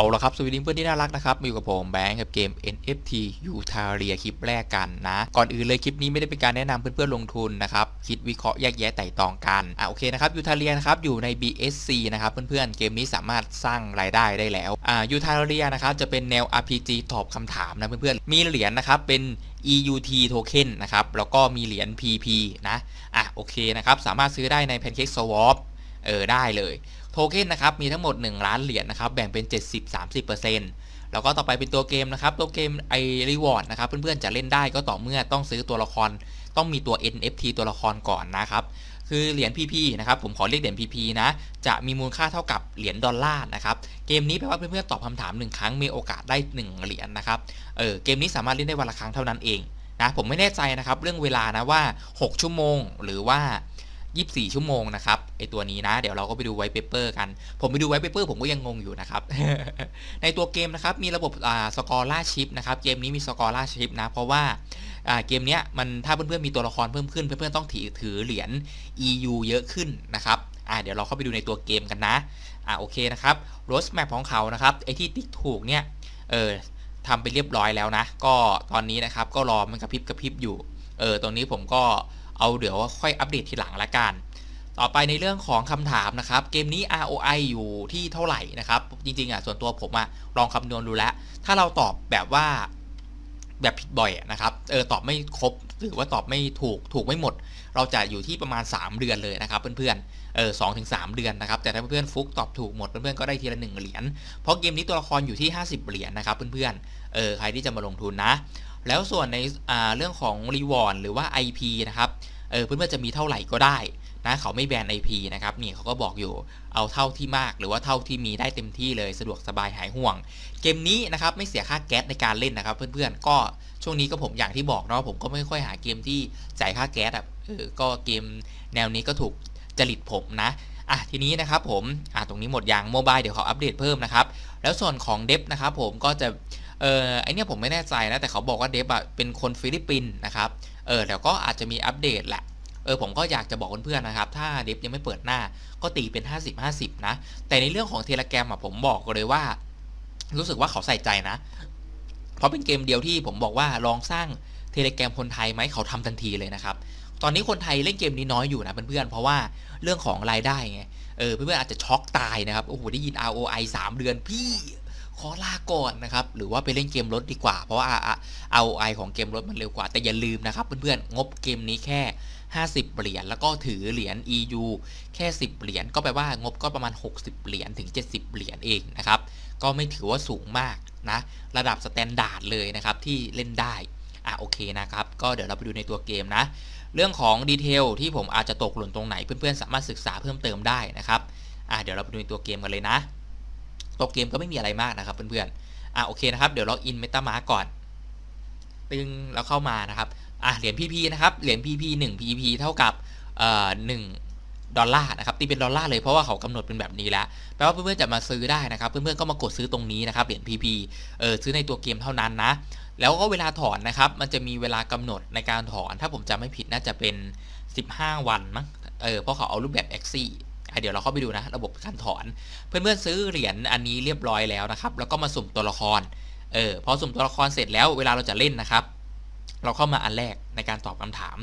เอาละครับสวัสดีเพื่อนที่น่ารักนะครับมาอยู่กับผมแบงค์กับเกม NFT u t a r i a คลิปแรกกันนะ ก่อนอื่นเลยคลิปนี้ไม่ได้เป็นการแนะนำเพื่อนๆลงทุนนะครับ คิดวิเคราะห์แยกแยะไต่ตองกันอะโอเคนะครับ u t a r i a นะครับอยู่ใน BSC นะครับเพื่อนๆเกมนี้สามารถสร้างรายได้ได้แล้วอ่า u t a r i a นะครับจะเป็นแนว RPG ตอบคำถามนะเพื่อนๆมีเหรียญนะครับเป็น EUT token นะครับแล้วก็มีเหรียญ PP นะอะโอเคนะครับสามารถซื้อได้ใน Pancake Swap เออได้เลย โทเค็นนะครับมีทั้งหมด 1 ล้านเหรียญนะครับแบ่งเป็น 70-30%แล้วก็ต่อไปเป็นตัวเกมนะครับตัวเกมไอรีวอร์ดนะครับเพื่อนๆจะเล่นได้ก็ต่อเมื่อต้องซื้อตัวละครต้องมีตัว NFT ตัวละครก่อนนะครับคือเหรียญ PP นะครับผมขอเรียกเหรียญ PP นะจะมีมูลค่าเท่ากับเหรียญดอลลาร์นะครับเกมนี้แปลว่าเพื่อนๆตอบคำถาม 1 ครั้งมีโอกาสได้ 1 เหรียญนะครับเออเกมนี้สามารถเล่นได้วันละครั้งเท่านั้นเองนะผมไม่แน่ใจนะครับเรื่องเวลานะว่า 6 ชั่วโมงหรือว่า 24 ชั่วโมงนะครับไอตัวนี้นะ เดี๋ยวเราก็ไปดูไวเปเปอร์กัน ผมไปดูไวเปเปอร์ผมก็ยังงงอยู่นะครับ ในตัวเกมนะครับมีระบบสกอร์ล่าชิปนะครับเกมนี้มีสกอร์ล่าชิปนะ เพราะว่าเกมเนี้ยมันถ้าเพื่อนๆมีตัวละครเพิ่มขึ้น เพื่อนๆต้องถือถือเหรียญ EU เยอะขึ้นนะครับ่าเดี๋ยวเราเข้าไปดูในตัวเกมกันนะ อ่าโอเคนะครับโรสแมปของเขานะครับไอที่ติ๊กถูกเนี่ย เออทำไปเรียบร้อยแล้วนะ ก็ตอนนี้นะครับก็รอมันกระพริบกระพริบอยู่ เออตรงนี้ผมก็ เอาเดี๋ยวค่อยอัปเดตทีหลังละกัน ต่อไปในเรื่องของคำถามนะครับ เกมนี้ ROI อยู่ที่เท่าไหร่นะครับ จริงๆอะส่วนตัวผมอะลองคำนวณดูแล้ว ถ้าเราตอบแบบว่าแบบผิดบ่อยนะครับเออตอบไม่ครบหรือว่าตอบไม่ถูกถูกไม่หมด เราจะอยู่ที่ประมาณ 3 เดือนเลยนะครับเพื่อนๆเออสองถึงสามเดือนนะครับแต่ถ้าเพื่อนๆฟุกตอบถูกหมดเพื่อนๆก็ได้ทีละหนึ่งเหรียญเพราะเกมนี้ตัวละครอยู่ที่ 50 เหรียญนะครับเพื่อนๆเออใครที่จะมาลงทุนนะ แล้วส่วนในอ่าเรื่องของรีวอร์ดหรือว่า IP นะครับ เออเพื่อนๆจะมีเท่าไหร่ก็ได้นะเขาไม่แบน IP นะครับนี่เขาก็บอกอยู่เอาเท่าที่มากหรือว่าเท่าที่มีได้เต็มที่เลยสะดวกสบายหายห่วง เกมนี้นะครับไม่เสียค่าแก๊สในการเล่นนะครับ เพื่อนๆก็ช่วงนี้ก็ผมอย่างที่บอกเนาะผมก็ไม่ค่อยหาเกมที่จ่ายค่าแก๊สอะเออก็เกมแนวนี้ก็ถูกจริตผมนะอะทีนี้นะครับผมอะตรงนี้หมดอย่างโมบายเดี๋ยวเขาอัปเดตเพิ่มนะครับแล้วส่วนของเดฟนะครับผมก็จะเออไอเนี้ยผมไม่แน่ใจนะแต่เขาบอกว่าเดฟอะเป็นคนฟิลิปปินส์นะครับ เออเดี๋ยวก็อาจจะมีอัปเดตแหละเออผมก็อยากจะบอกเพื่อนๆนะครับ ถ้าเดฟยังไม่เปิดหน้าก็ตีเป็น 50-50 นะ แต่ในเรื่องของเทเลแกรมอะผมบอกเลยว่า รู้สึกว่าเขาใส่ใจนะ เพราะเป็นเกมเดียวที่ผมบอกว่าลองสร้างเทเลแกรมคนไทยไหมเขาทำทันทีเลยนะครับ ตอนนี้คนไทยเล่นเกมนี้น้อยอยู่นะเพื่อนๆเพราะว่าเรื่องของรายได้ไงเออเพื่อนๆอาจจะช็อกตายนะครับโอ้โหได้ยิน ROI 3 เดือนพี่ ขอลาก่อนนะครับ หรือว่าไปเล่นเกมรถดีกว่า เพราะว่า ROI ของเกมรถมันเร็วกว่า แต่อย่าลืมนะครับเพื่อนๆ งบเกมนี้แค่ 50 เหรียญ แล้วก็ถือเหรียญ EU แค่ 10 เหรียญ ก็แปลว่างบก็ประมาณ 60 เหรียญถึง 70 เหรียญเองนะครับ ก็ไม่ถือว่าสูงมากนะ ระดับสแตนดาร์ดเลยนะครับที่เล่นได้ อะโอเคนะครับ ก็เดี๋ยวเราไปดูในตัวเกมนะ เรื่องของดีเทลที่ผมอาจจะตกหล่นตรงไหนเพื่อนๆสามารถศึกษาเพิ่มเติมได้นะครับ อะเดี๋ยวเราไปดูในตัวเกมกันเลยนะ ตัวเกมก็ไม่มีอะไรมากนะครับเพื่อนๆอะโอเคนะครับเดี๋ยวล็อกอินเมตามาก่อนตึงแล้วเข้ามานะครับอะเหรียญ PP นะครับเหรียญ PP 1 PP เท่ากับเอ่อ1ดอลลาร์นะครับตีเป็นดอลลาร์เลยเพราะว่าเขากำหนดเป็นแบบนี้แล้วแปลว่าเพื่อนๆจะมาซื้อได้นะครับ เพื่อนๆก็มากดซื้อตรงนี้นะครับเหรียญ PP เออซื้อในตัวเกมเท่านั้นนะแล้วก็เวลาถอนนะครับมันจะมีเวลากำหนดในการถอน ถ้าผมจำไม่ผิดน่าจะเป็น 15 วันมั้งเออเพราะเขาเอารูปแบบ a x i เดี๋ยวเราเข้าไปดูนะระบบการถอน เพื่อนๆซื้อเหรียญอันนี้เรียบร้อยแล้วนะครับ แล้วก็มาสุ่มตัวละคร เออพอสุ่มตัวละครเสร็จแล้วเวลาเราจะเล่นนะครับ เราเข้ามาอันแรกในการตอบคำถาม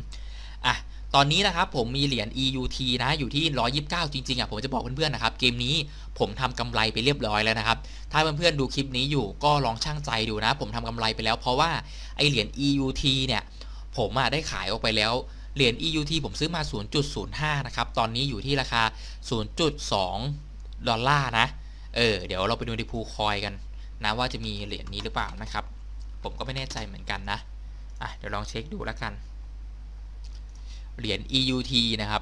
อะตอนนี้นะครับผมมีเหรียญ EUT นะอยู่ที่ 129 จริงๆอะผมจะบอกเพื่อนๆนะครับเกมนี้ผมทำกำไรไปเรียบร้อยแล้วนะครับถ้าเพื่อนๆดูคลิปนี้อยู่ก็ลองช่างใจดูนะ ผมทำกำไรไปแล้ว เพราะว่าไอเหรียญ EUT เนี่ยผมอะได้ขายออกไปแล้ว เหรียญ EUT ผมซื้อมา 0.05 นะครับ ตอนนี้อยู่ที่ราคา 0.2 ดอลลาร์นะ เออ เดี๋ยวเราไปดูในพูคอยกันนะว่าจะมีเหรียญนี้หรือเปล่านะครับ ผมก็ไม่แน่ใจเหมือนกันนะ อะ เดี๋ยวลองเช็คดูแล้วกัน เหรียญ EUT นะครับ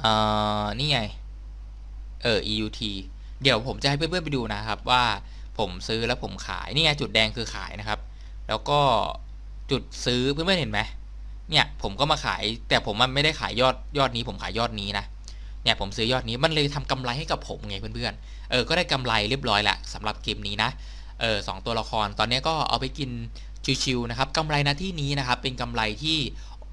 เอ่อ นี่ไง เออ EUT เดี๋ยวผมจะให้เพื่อนๆไปดูนะครับว่าผมซื้อแล้วผมขาย นี่ไงจุดแดงคือขายนะครับ แล้วก็จุดซื้อเพื่อนๆเห็นไหม เนี่ยผมก็มาขายแต่ผมมันไม่ได้ขายยอดยอดนี้ ผมขายยอดนี้นะเนี่ยผมซื้อยอดนี้มันเลยทำกำไรให้กับผมไงเพื่อนๆเออก็ได้กำไรเรียบร้อยแหละสำหรับเกมนี้นะเออสองตัวละครตอนนี้ก็เอาไปกินชิวๆนะครับกำไรนะที่นี้นะครับเป็นกำไรที่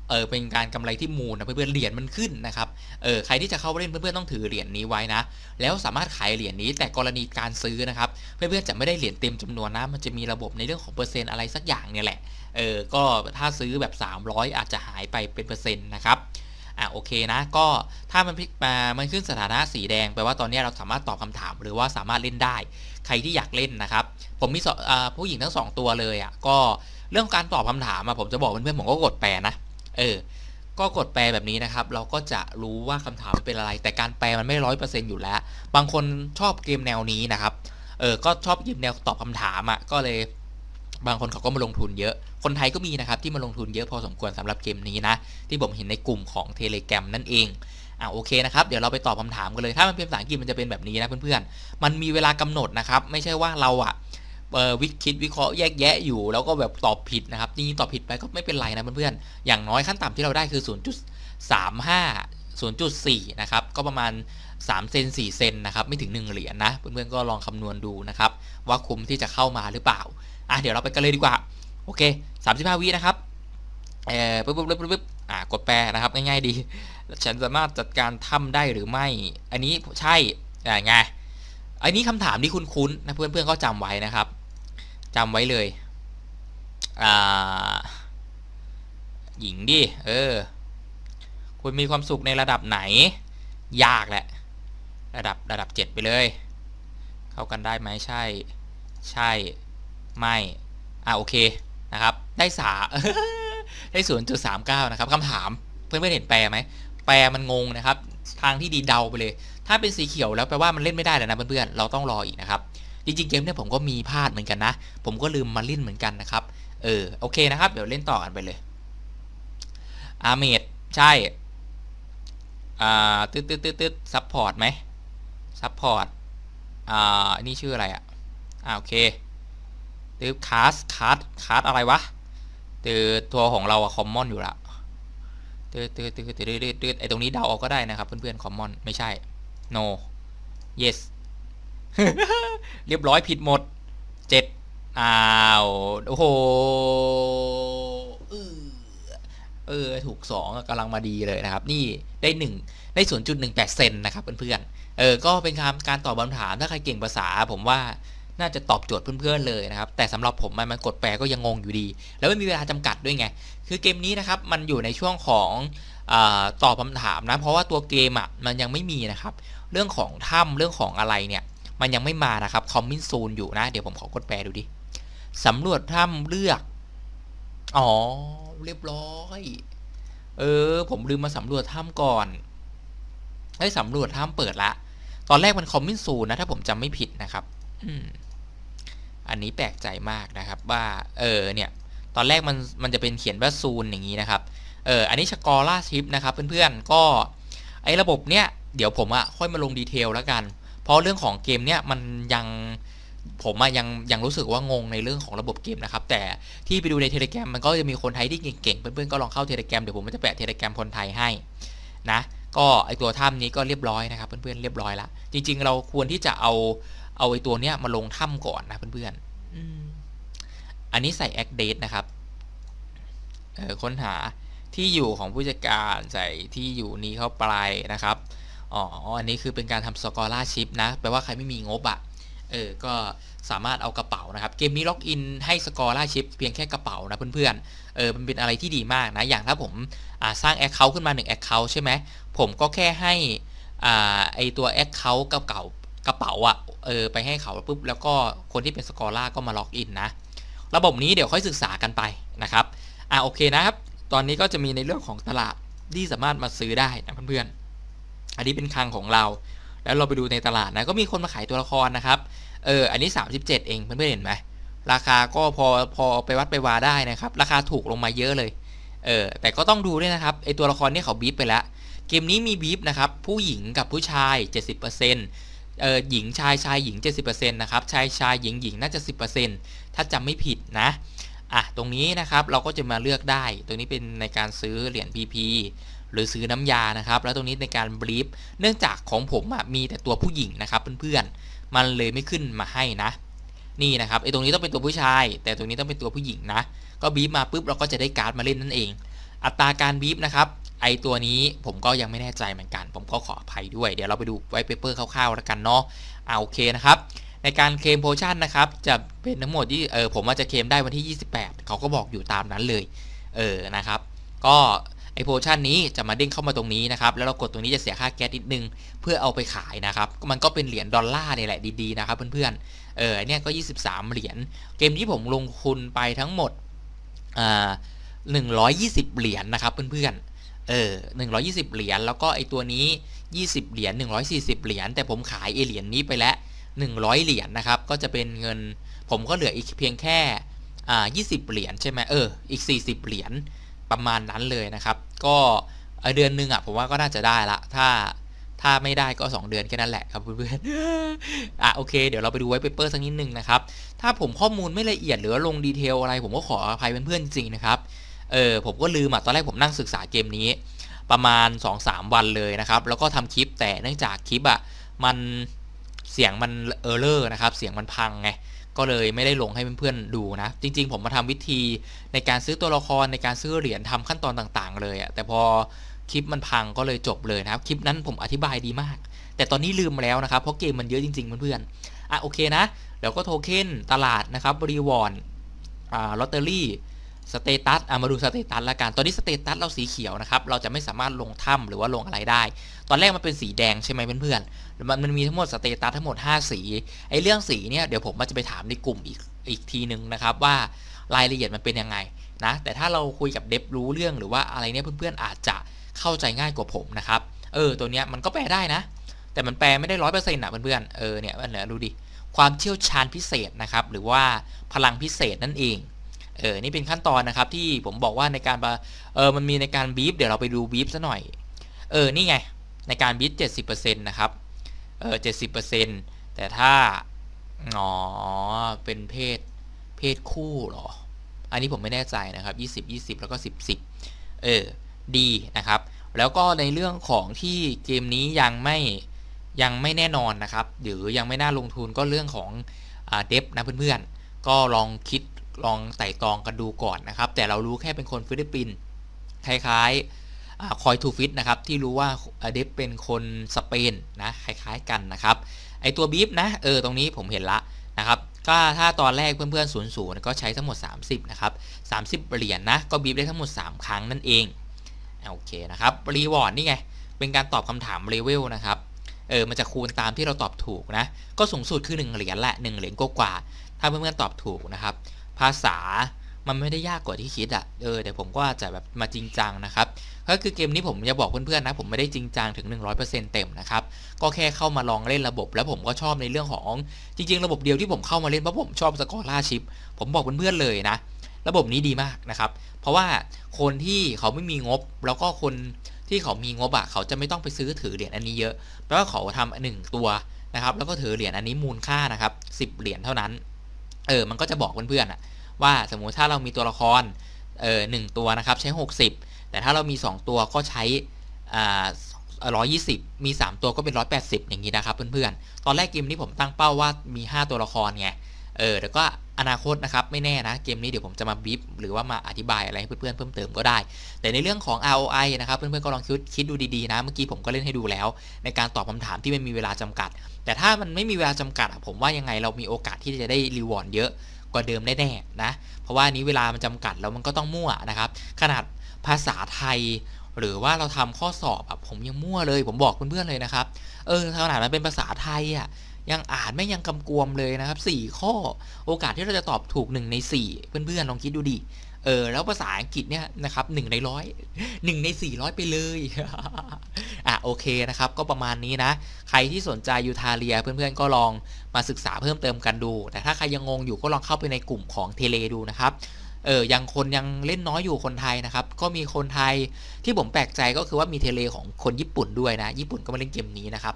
เออเป็นการกำไรที่มูลนะเพื่อนๆเหรียญมันขึ้นนะครับเออใครที่จะเข้าเล่นเพื่อนๆต้องถือเหรียญนี้ไว้นะ แล้วสามารถขายเหรียญนี้แต่กรณีการซื้อนะครับเพื่อนๆจะไม่ได้เหรียญเต็มจำนวนนะมันจะมีระบบในเรื่องของเปอร์เซ็นต์อะไรสักอย่างเนี่ยแหละ เออก็ถ้าซื้อแบบ 300 อาจจะหายไปเป็นเปอร์เซ็นต์นะครับอะโอเคนะก็ถ้ามันพลิกมามันขึ้นสถานะสีแดงแปลว่าตอนนี้เราสามารถตอบคำถามหรือว่าสามารถเล่นได้ ใครที่อยากเล่นนะครับ ผมมีผู้หญิงทั้งสองตัวเลยอะก็เรื่องการตอบคำถามอะผมจะบอกเพื่อนๆผมก็กดแปลนะเออก็กดแปลแบบนี้นะครับ เราก็จะรู้ว่าคำถามเป็นอะไร แต่การแปลมันไม่ร้อยเปอร์เซ็นต์อยู่แล้ว บางคนชอบเกมแนวนี้นะครับเออก็ชอบเกมแนวตอบคำถามอะก็เลย บางคนเขาก็มาลงทุนเยอะ คนไทยก็มีนะครับที่มาลงทุนเยอะพอสมควรสำหรับเกมนี้นะ ที่ผมเห็นในกลุ่มของ Telegram นั่นเองอะโอเคนะครับเดี๋ยวเราไปตอบคำถามกันเลยถ้ามันเป็นภาษาอังกฤษมันจะเป็นแบบนี้นะเพื่อนๆมันมีเวลากำหนดนะครับไม่ใช่ว่าเราอะวิคิดวิเคราะห์แยกแยะอยู่ แล้วก็แบบตอบผิดนะครับจริงๆตอบผิดไปก็ไม่เป็นไรนะเพื่อนๆอย่างน้อยขั้นต่ำที่เราได้คือ 0.35 0.4 นะครับ ก็ประมาณ 3 เซน 4 เซนนะครับ ไม่ถึง 1 เหรียญนะเพื่อนๆ ก็ลองคำนวณดูนะครับ ว่าคุ้มที่จะเข้ามาหรือเปล่า อะเดี๋ยวเราไปกันเลยดีกว่า โอเค 35 วินะครับเอ่อปึ๊บปึ๊บปึ๊บปึ๊บอะกดแปลนะครับง่ายๆดี ฉันสามารถจัดการทำได้หรือไม่ อันนี้ใช่อ่าไงอันนี้คำถามที่คุ้นๆนะเพื่อนๆก็จำไว้นะครับจำไว้เลยอ่าหญิงดิเออ คุณมีความสุขในระดับไหน ยากแหละ ระดับระดับเจ็ดไปเลย เข้ากันได้ไหมใช่ ใช่ ไม่อ่าโอเคนะครับ ได้สาได้ศูนย์จุดสามเก้านะครับคำถามเพื่อนๆเห็นแปลไหมแปลมันงงนะครับ ทางที่ดีเดาไปเลย ถ้าเป็นสีเขียวแล้วแปลว่ามันเล่นไม่ได้แล้วนะเพื่อนๆเราต้องรออีกนะครับจริงๆเกมเนี่ยผมก็มีพลาดเหมือนกันนะ ผมก็ลืมมาเล่นเหมือนกันนะครับเออโอเคนะครับ เดี๋ยวเล่นต่อกันไปเลยอาเมดใช่อ่าตึ๊ดตึ๊ดตึ๊ดตึ๊ดซัพพอร์ตไหมซัพพอร์ตอ่านี่ชื่ออะไรอะอ่าโอเค ตึ๊ดคาสคาสคาสอะไรวะตือตัวของเราอะคอมมอนอยู่ละตืดตืดตืดตืดตืดตืดไอตรงนี้เดาเอาก็ได้นะครับ เพื่อนๆคอมมอนไม่ใช่ no yes เรียบร้อยผิดหมดเจ็ดอ้าวโอ้โหเออเออถูกสองกำลังมาดีเลยนะครับ นี่ได้หนึ่งได้ศูนย์จุดหนึ่งแปดเซนนะครับเพื่อนๆเออก็เป็นการการตอบคำถามถ้าใครเก่งภาษาผมว่า น่าจะตอบโจทย์เพื่อนๆเลยนะครับ แต่สำหรับผมมันมันกดแปลก็ยังงงอยู่ดี แล้วไม่มีเวลาจำกัดด้วยไง คือเกมนี้นะครับมันอยู่ในช่วงของอตอบคำถามนะ เพราะว่าตัวเกมอะมันยังไม่มีนะครับ เรื่องของถ้ำเรื่องของอะไรเนี่ย มันยังไม่มานะครับคอมมินซูนอยู่นะ เดี๋ยวผมขอกดแปลดูดิสำรวจถ้ำเลือก อ๋อ เรียบร้อย เออ ผมลืมมาสำรวจถ้ำก่อนได้สำรวจถ้ำเปิดละ ตอนแรกมันคอมมินซูนนะ ถ้าผมจำไม่ผิดนะครับ อืม อันนี้แปลกใจมากนะครับว่าเออเนี่ยตอนแรกมันมันจะเป็นเขียนว่าซูนอย่างนี้นะครับเอออันนี้สกอร่าชิปนะครับเพื่อนๆก็ไอ้ระบบเนี้ยเดี๋ยวผมอะค่อยมาลงดีเทลแล้วกัน เพราะเรื่องของเกมเนี้ยมันยังผมอะยังยังรู้สึกว่างงในเรื่องของระบบเกมนะครับแต่ที่ไปดูในเทเล gram มันก็จะมีคนไทยที่เก่งๆเพื่อนๆก็ลองเข้าเทเล gram เดี๋ยวผมจะแปะเทเล gram คนไทยให้นะก็ไอตัวถ้ำนี้ก็เรียบร้อยนะครับเพื่อนๆเรียบร้อยละจริง ๆ เราควรที่จะเอา เอาไอตัวเนี้ยมาลงถ้ำก่อนนะเพื่อนๆอันนี้ใส่ act date นะครับเออค้นหาที่อยู่ของผู้จัดการใส่ที่อยู่นี้เข้าไปนะครับ อ๋อ อันนี้คือเป็นการทำสกอร่าชิพนะ แปลว่าใครไม่มีงบอะ่ะ เออ ก็สามารถเอากระเป๋านะครับ เกมนี้ล็อกอินให้สกอร่าชิพเพียงแค่กระเป๋านะเพื่อนๆ เออ มันเป็นอะไรที่ดีมากนะ อย่างถ้าผมอ่าสร้างแอคเคาท์ขึ้นมา1แอคเคาท์ใช่ไหม ผมก็แค่ให้อ่าไอตัวแอคเคาท์กับเก่า กระเป๋าอะ่ะเออไปให้เขาปุ๊บแล้วก็คนที่เป็นสกอร่าก็มาล็อกอินนะ ระบบนี้เดี๋ยวค่อยศึกษากันไปนะครับอ่าโอเคนะครับ ตอนนี้ก็จะมีในเรื่องของตลาดที่สามารถมาซื้อได้นะเพื่อนๆอันนี้เป็นคลังของเรา แล้วเราไปดูในตลาดนะก็มีคนมาขายตัวละครนะครับเอออันนี้ 37 เองเพื่อนๆเห็นไหมราคาก็พอพอไปวัดไปวาได้นะครับ ราคาถูกลงมาเยอะเลยเออแต่ก็ต้องดูด้วยนะครับไอตัวละครนี่เขาบีบไปแล้ว เกมนี้มีบีบนะครับผู้หญิงกับผู้ชาย 70% เออหญิงชายชายหญิง 70%นะครับชายชายหญิงหญิงน่าจะ 10%ถ้าจำไม่ผิดนะอะตรงนี้นะครับเราก็จะมาเลือกได้ ตรงนี้เป็นในการซื้อเหรียญ PP หรือซื้อน้ำยานะครับ แล้วตรงนี้ในการบลีฟเนื่องจากของผมมีแต่ตัวผู้หญิงนะครับเพื่อนๆมันเลยไม่ขึ้นมาให้นะ นี่นะครับไอ้ตรงนี้ต้องเป็นตัวผู้ชาย แต่ตรงนี้ต้องเป็นตัวผู้หญิงนะ ก็บีฟมาปุ๊บเราก็จะได้การ์ดมาเล่นนั่นเอง อัตราการบีบนะครับ ไอตัวนี้ผมก็ยังไม่แน่ใจเหมือนกัน ผมก็ขออภัยด้วย เดี๋ยวเราไปดูไวท์เปเปอร์คร่าวๆแล้วกันเนาะเอาโอเคนะครับ ในการเคลมโพชั่นนะครับ จะเป็นทั้งหมดที่เออผมว่าจะเคลมได้วันที่ 28 เขาก็บอกอยู่ตามนั้นเลย เออนะครับ ก็ไอโพชั่นนี้จะมาเด้งเข้ามาตรงนี้นะครับ แล้วเรากดตรงนี้จะเสียค่าแก๊สนิดนึง เพื่อเอาไปขายนะครับ มันก็เป็นเหรียญดอลลาร์เนี่ยแหละดีๆนะครับเพื่อนๆ เออเนี้ยก็ 23 เหรียญ เกมนี้ผมลงทุนไปทั้งหมดอ่า120 เหรียญนะครับเพื่อนๆ เออ120 เหรียญแล้วก็ไอตัวนี้ 20 เหรียญ140 เหรียญแต่ผมขายเอเหรียญนี้ไปแล้ว 100 เหรียญนะครับก็จะเป็นเงินผมก็เหลืออีกเพียงแค่อ่า20 เหรียญใช่ไหมเอออีก 40 เหรียญประมาณนั้นเลยนะครับ ก็เดือนหนึ่งอะผมว่าก็น่าจะได้ละถ้าถ้าไม่ได้ก็ 2 เดือนแค่นั้นแหละครับเพื่อนๆ อะโอเค เดี๋ยวเราไปดูไว้เปเปอร์สักนิดนึงนะครับ ถ้าผมข้อมูลไม่ละเอียดหรือลงดีเทลอะไร ผมก็ขออภัยเพื่อนๆจริงนะครับ เออผมก็ลืมอะตอนแรกผมนั่งศึกษาเกมนี้ ประมาณ 2-3 วันเลยนะครับ แล้วก็ทำคลิปแต่เนื่องจากคลิปอะมันเสียงมันเออร์เลอร์นะครับเสียงมันพังไงก็เลยไม่ได้ลงให้เพื่อนๆดูนะ จริง ๆ ผมมาทำวิธีในการซื้อตัวละครในการซื้อเหรียญทำขั้นตอนต่างๆ เลยอะแต่พอคลิปมันพังก็เลยจบเลยนะครับ คลิปนั้นผมอธิบายดีมาก แต่ตอนนี้ลืมมาแล้วนะครับ เพราะเกมมันเยอะจริง ๆ เพื่อนๆอะโอเคนะเดี๋ยวก็โทเค็นตลาดนะครับรีวอร์ดอ่าลอตเตอรี่ สเตตัสอะมาดูสเตตัสละกัน ตอนนี้สเตตัสเราสีเขียวนะครับ เราจะไม่สามารถลงถ้ำหรือว่าลงอะไรได้ ตอนแรกมันเป็นสีแดงใช่ไหมเพื่อนๆ มันมันมีทั้งหมดสเตตัสทั้งหมด 5 สี ไอ้เรื่องสีเนี่ยเดี๋ยวผมมันจะไปถามในกลุ่มอีกอีกทีหนึ่งนะครับว่ารายละเอียดมันเป็นยังไงนะ แต่ถ้าเราคุยกับเดฟรู้เรื่องหรือว่าอะไรเนี่ยเพื่อนๆอาจจะเข้าใจง่ายกว่าผมนะครับ เออตัวเนี้ยมันก็แปลได้นะ แต่มันแปลไม่ได้ร้อยเปอร์เซ็นต์นะเพื่อนๆ เออเนี่ยมันเหนือดูดิ ความเชี่ยวชาญพิเศษนะครับหรือว่าพลังพิเศษนั่นเอง เออ นี่เป็นขั้นตอนนะครับที่ผมบอกว่าในการเออมันมีในการบีฟเดี๋ยวเราไปดูบีฟซะหน่อย เออ นี่ไง ในการบีฟเจ็ดสิบเปอร์เซ็นต์นะครับ เออเจ็ดสิบเปอร์เซ็นต์แต่ถ้า อ๋อ เป็นเพศ เพศคู่หรอ อันนี้ผมไม่แน่ใจนะครับยี่สิบยี่สิบแล้วก็สิบสิบเออ ดีนะครับ แล้วก็ในเรื่องของที่เกมนี้ยังไม่ ยังไม่แน่นอนนะครับ หรือยังไม่น่าลงทุนก็เรื่องของเดฟนะเพื่อนๆ ก็ลองคิด ลองไต่ตองกันดูก่อนนะครับ แต่เรารู้แค่เป็นคนฟิลิปปินส์คล้ายๆคอยทูฟิตนะครับ ที่รู้ว่าเดฟเป็นคนสเปนนะคล้ายๆกันนะครับ ไอตัวบีฟนะเออตรงนี้ผมเห็นละนะครับก็ถ้าตอนแรกเพื่อนๆศูนย์ศูนย์ก็ใช้ทั้งหมด 30นะครับ30 เหรียญนนะก็บีฟได้ทั้งหมด 3 ครั้งนั่นเองโอเคนะครับรีวอร์ดนี่ไง เป็นการตอบคำถามเลเวลนะครับเออมันจะคูณตามที่เราตอบถูกนะ ก็สูงสุดคือ 1 เหรียญแหละ 1 เหรียญกว่าถ้าเพื่อนๆตอบถูกนะครับ ภาษามันไม่ได้ยากกว่าที่คิดอะ่ะ เออแต่ผมก็จะแบบมาจริงจังนะครับ ก็คือเกมนี้ผมจะบอกเพื่อนๆนะ ผมไม่ได้จริงจังถึง 100%เต็มนะครับ ก็แค่เข้ามาลองเล่นระบบ แล้วผมก็ชอบในเรื่องของจริง ๆ ระบบเดียวที่ผมเข้ามาเล่นเพราะผมชอบสกอร่าชิปผมบอกเพื่อนๆเลยนะ ระบบนี้ดีมากนะครับ เพราะว่าคนที่เขาไม่มีงบ แล้วก็คนที่เขามีงบอะเขาจะไม่ต้องไปซื้อถือเหรียญอันนี้เยอะ แปลว่าเขาทำหนึ่งตัวนะครับ แล้วก็ถือเหรียญอันนี้มูลค่านะครับสิบเหรียญเท่านั้น เออมันก็จะบอกเพื่อนๆอะว่าสมมุติถ้าเรามีตัวละครเออหนึ่งตัวนะครับใช้ 60 แต่ถ้าเรามี 2 ตัวก็ใช้อ่าร้อยยี่สิบมี 3 ตัวก็เป็น 180 อย่างนี้นะครับเพื่อนๆ ตอนแรกเกมนี้ผมตั้งเป้าว่ามี 5 ตัวละครไง เออแต่ก็อนาคตนะครับไม่แน่นะเกมนี้เดี๋ยวผมจะมาบีบหรือว่ามาอธิบายอะไรให้เพื่อนๆเพิ่มเติมก็ได้ แต่ในเรื่องของ ROI นะครับเพื่อนๆก็ลองคิดคิดดูดีๆนะ เมื่อกี้ผมก็เล่นให้ดูแล้ว ในการตอบคำถามที่ไม่มีเวลาจำกัด แต่ถ้ามันไม่มีเวลาจำกัดผมว่ายังไงเรามีโอกาสที่จะได้รีวอร์ดเยอะกว่าเดิมแน่ๆนะเพราะว่านี้เวลามันจำกัดแล้วมันก็ต้องมั่วนะครับขนาดภาษาไทยหรือว่าเราทำข้อสอบผมยังมั่วเลย ผมบอกเพื่อนๆเลยนะครับ เออขนาดมันเป็นภาษาไทยอะ ยังอ่านไม่ยังกำกวมเลยนะครับ 4 ข้อโอกาสที่เราจะตอบถูก 1 ใน 4 เพื่อนๆลองคิดดูดิเออแล้วภาษาอังกฤษเนี่ยนะครับหนึ่งในร้อยหนึ่งใน400ไปเลย อะโอเคนะครับ ก็ประมาณนี้นะ ใครที่สนใจยูทาเรียเพื่อนๆก็ลองมาศึกษาเพิ่มเติมกันดู แต่ถ้าใครยังงงอยู่ก็ลองเข้าไปในกลุ่มของเทเลดูนะครับเออยังคนยังเล่นน้อยอยู่คนไทยนะครับ ก็มีคนไทยที่ผมแปลกใจก็คือว่ามีเทเลของคนญี่ปุ่นด้วยนะ ญี่ปุ่นก็มาเล่นเกมนี้นะครับ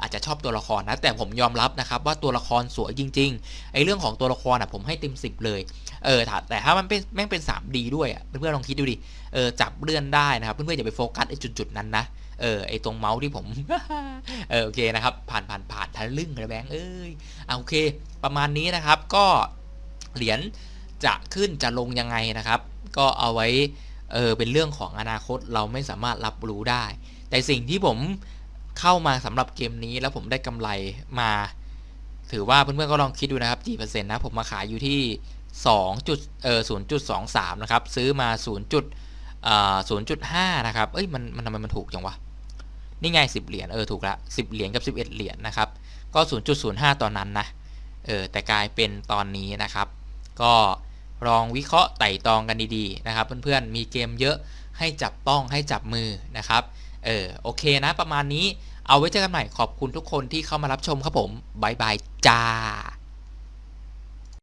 อาจจะชอบตัวละครนะแต่ผมยอมรับนะครับว่าตัวละครสวยจริงๆไอ้เรื่องของตัวละครอะผมให้เต็มสิบเลยเออแต่ถ้ามันเป็นแม่งเป็น 3D ด้วยอะเพื่อนๆลองคิดดูดิเออจับเลื่อนได้นะครับเพื่อนๆอย่าไปโฟกัสไอ้จุดๆนั้นนะเออไอตรงเมาส์ที่ผม เออโอเคนะครับ ผ่านผ่านผ่านทะลึ่งกระแบงเอ้ยเอาโอเค ประมาณนี้นะครับก็เหรียญจะขึ้นจะลงยังไงนะครับ ก็เอาไว้เออเป็นเรื่องของอนาคตเราไม่สามารถรับรู้ได้ แต่สิ่งที่ผม เข้ามาสำหรับเกมนี้แล้วผมได้กำไรมา ถือว่าเพื่อนๆก็ลองคิดดูนะครับกี่เปอร์เซ็นต์นะผมมาขายอยู่ที่2จุดเออ0.23 นะครับ ซื้อมา 0 จุดเอ่อ0.5 นะครับ เอ้ยมันมันทำไมมันถูกจังวะ นี่ไง 10 เหรียญ เออ ถูกละ 10 เหรียญกับ 11 เหรียญนะครับ ก็ 0.05 ตอนนั้นนะ เออ แต่กลายเป็นตอนนี้นะครับ ก็ลองวิเคราะห์ไต่ตองกันดีๆ นะครับ เพื่อนๆ มีเกมเยอะให้จับต้องให้จับมือนะครับ เออโอเคนะประมาณนี้เอาไว้เจอกันใหม่ขอบคุณทุกคนที่เข้ามารับชมครับผมบายบายจ้า